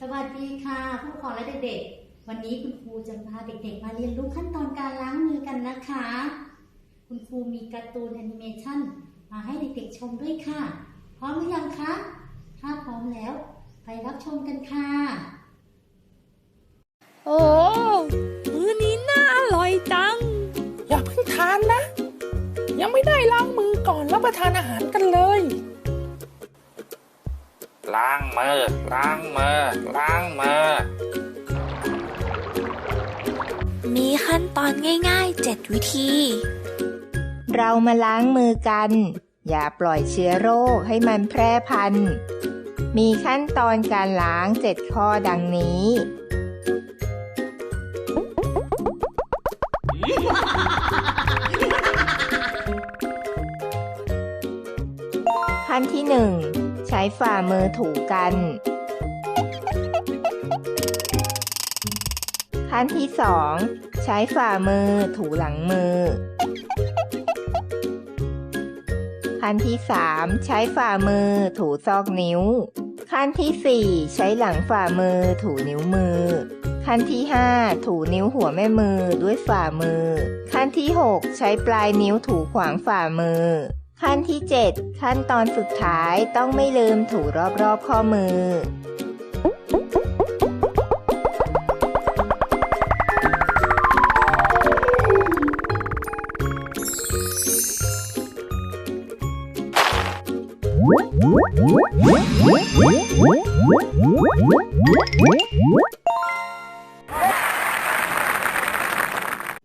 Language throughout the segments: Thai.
สวัสดีค่ะ ผู้ปกครองและเด็กๆ วันนี้คุณครูจะพาเด็กๆ มาเรียนรู้ขั้นตอนการล้างมือกันนะคะ คุณครูมีการ์ตูนแอนิเมชันมาให้เด็กๆชมด้วยค่ะ พร้อมหรือยังคะถ้าพร้อมแล้ว ไปรับชมกันค่ะ โอ้มื้อนี้น่าอร่อยจัง อย่าเพิ่งทานนะ ยังไม่ได้ล้างมือก่อนรับประทานอาหารกันเลย ล้างมือ ล้างมือ ล้างมือ มีขั้นตอนง่ายๆ7วิธี เรามาล้างมือกัน อย่าปล่อยเชื้อโรคให้มันแพร่พันธุ์ มีขั้นตอนการล้าง7ข้อดังนี้ ขั้นที่1 ใช้ฝ่ามือถูกัน ขั้นที่ 2 ใช้ฝ่ามือถูหลังมือ ขั้นที่ 3 ใช้ฝ่ามือถูซอกนิ้ว ขั้นที่ 4 ใช้หลังฝ่ามือถูนิ้วมือขั้นที่ 5 ถูนิ้วหัวแม่มือด้วยฝ่ามือ ขั้นที่ 6 ใช้ปลายนิ้วถูขวางฝ่ามือ ขั้นที่ 7 ขั้นตอนสุดท้ายต้องไม่ลืมถูรอบๆข้อมือ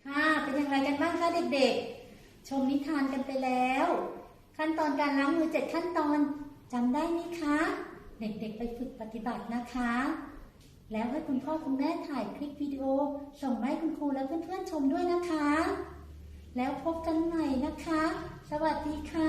ค่ะ เป็นอย่างไรกันบ้างคะเด็กๆ ชมนิทานกันไปแล้ว ขั้นตอนการล้างมือเจ็ดขั้นตอนจำได้ไหมคะ เด็กๆไปฝึกปฏิบัตินะคะ แล้วให้คุณพ่อคุณแม่ถ่ายคลิปวิดีโอ ส่งมาให้คุณครูและเพื่อนๆชมด้วยนะคะ แล้วพบกันใหม่นะคะ สวัสดีค่ะ